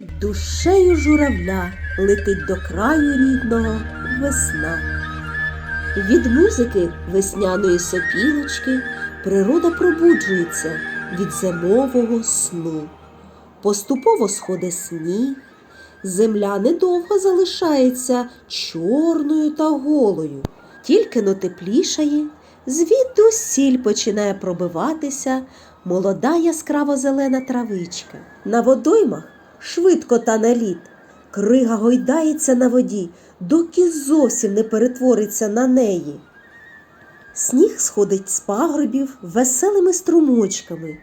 Душею журавля летить до краю рідного весна. Від музики весняної сопілочки природа пробуджується від зимового сну. Поступово сходить сніг, земля недовго залишається чорною та голою. Тільки но теплішає, звідусіль починає пробиватися молода яскраво зелена травичка. На водоймах швидко тане лід, крига гойдається на воді, доки зовсім не перетвориться на неї. Сніг сходить з пагорбів веселими струмочками,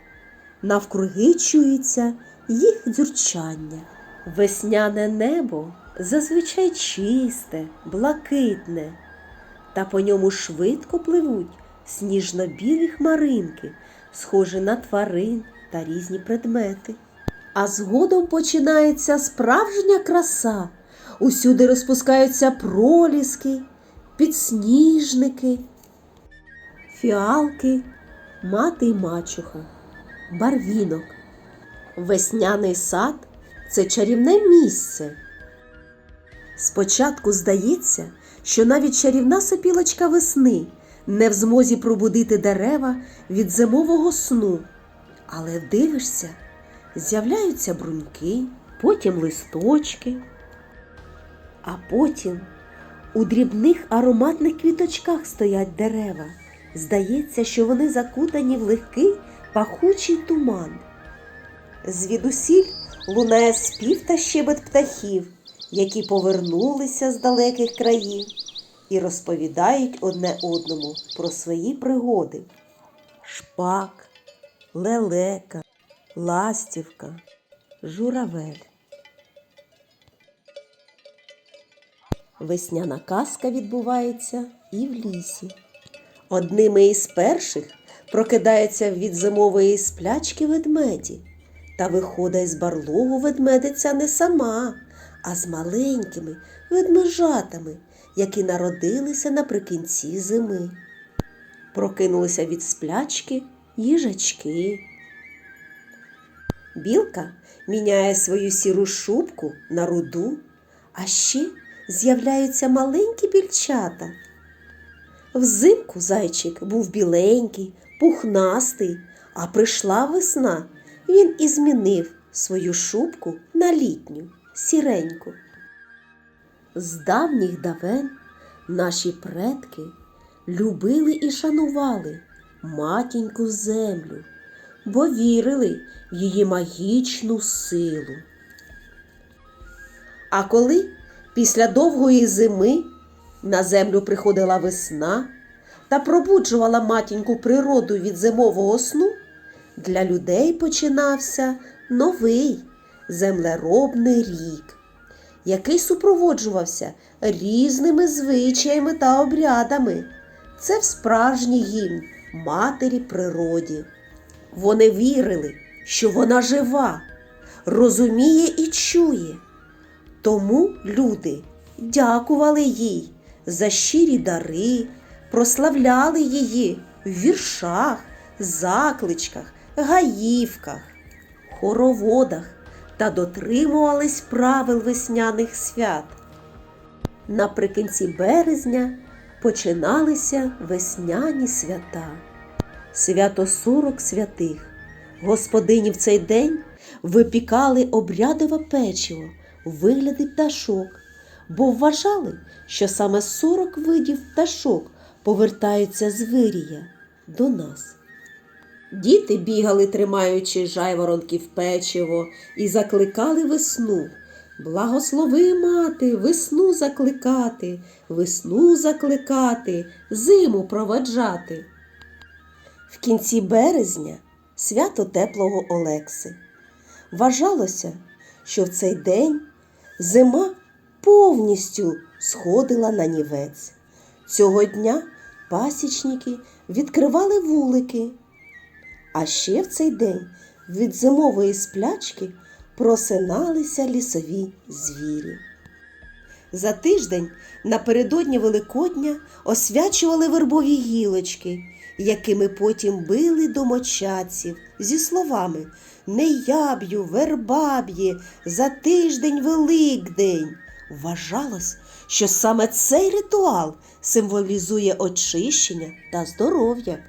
навкруги чується їх дзюрчання. Весняне небо зазвичай чисте, блакитне, та по ньому швидко пливуть сніжно-білі хмаринки, схожі на тварин та різні предмети. А згодом починається справжня краса. Усюди розпускаються проліски, підсніжники, фіалки, мати й мачуха, барвінок. Весняний сад це чарівне місце. Спочатку здається, що навіть чарівна сопілочка весни не в змозі пробудити дерева від зимового сну. Але дивишся, з'являються бруньки, потім листочки, а потім у дрібних ароматних квіточках стоять дерева. Здається, що вони закутані в легкий пахучий туман. Звідусіль лунає спів та щебет птахів, які повернулися з далеких країв і розповідають одне одному про свої пригоди. Шпак, лелека, ластівка, журавель. Весняна казка відбувається і в лісі. Одними із перших прокидаються від зимової сплячки ведмеді. Та виходить з барлогу ведмедиця не сама, а з маленькими ведмежатами, які народилися наприкінці зими. Прокинулися від сплячки їжачки. Білка міняє свою сіру шубку на руду, а ще з'являються маленькі більчата. Взимку зайчик був біленький, пухнастий, а прийшла весна, він і змінив свою шубку на літню, сіреньку. З давніх давен наші предки любили і шанували матіньку землю, бо вірили в її магічну силу. А коли після довгої зими на землю приходила весна та пробуджувала матіньку природу від зимового сну, для людей починався новий землеробний рік, який супроводжувався різними звичаями та обрядами. Це в справжній гімн матері природі. Вони вірили, що вона жива, розуміє і чує. Тому люди дякували їй за щирі дари, прославляли її в віршах, закличках, гаївках, хороводах та дотримувались правил весняних свят. Наприкінці березня починалися весняні свята. Свято сорок святих. Господині в цей день випікали обрядове печиво у вигляді пташок, бо вважали, що саме сорок видів пташок повертаються з вирія до нас. Діти бігали, тримаючи жайворонків печиво, і закликали весну. Благослови мати, весну закликати, весну закликати, зиму проведжати. В кінці березня свято теплого Олекси. Вважалося, що в цей день зима повністю сходила на нівець. Цього дня пасічники відкривали вулики. А ще в цей день від зимової сплячки просиналися лісові звірі. За тиждень напередодні Великодня освячували вербові гілочки, якими потім били домочадців зі словами Не яб'ю, вербаб'є, за тиждень Великдень. Вважалось, що саме цей ритуал символізує очищення та здоров'я.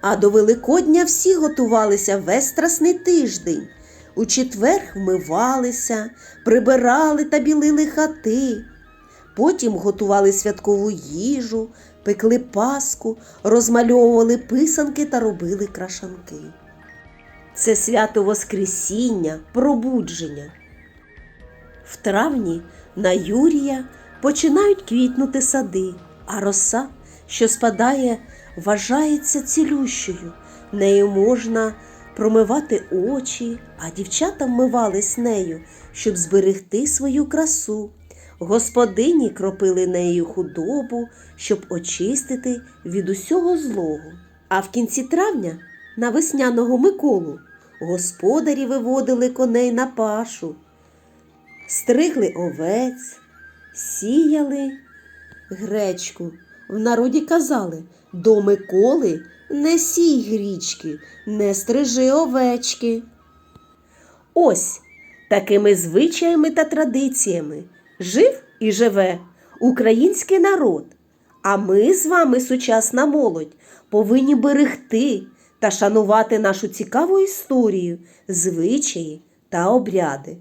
А до Великодня всі готувалися весь страсний тиждень. У четвер вмивалися, прибирали та білили хати. Потім готували святкову їжу, пекли паску, розмальовували писанки та робили крашанки. Це свято Воскресіння, пробудження. В травні на Юрія починають квітнути сади, а роса, що спадає, вважається цілющою. Нею можна промивати очі, а дівчата вмивались нею, щоб зберегти свою красу. Господині кропили нею худобу, щоб очистити від усього злого. А в кінці травня на весняного Миколу господарі виводили коней на пашу, стригли овець, сіяли гречку. В народі казали до Миколи не сій грічки, не стрижи овечки. Ось такими звичаями та традиціями жив і живе український народ. А ми з вами, сучасна молодь, повинні берегти та шанувати нашу цікаву історію, звичаї та обряди.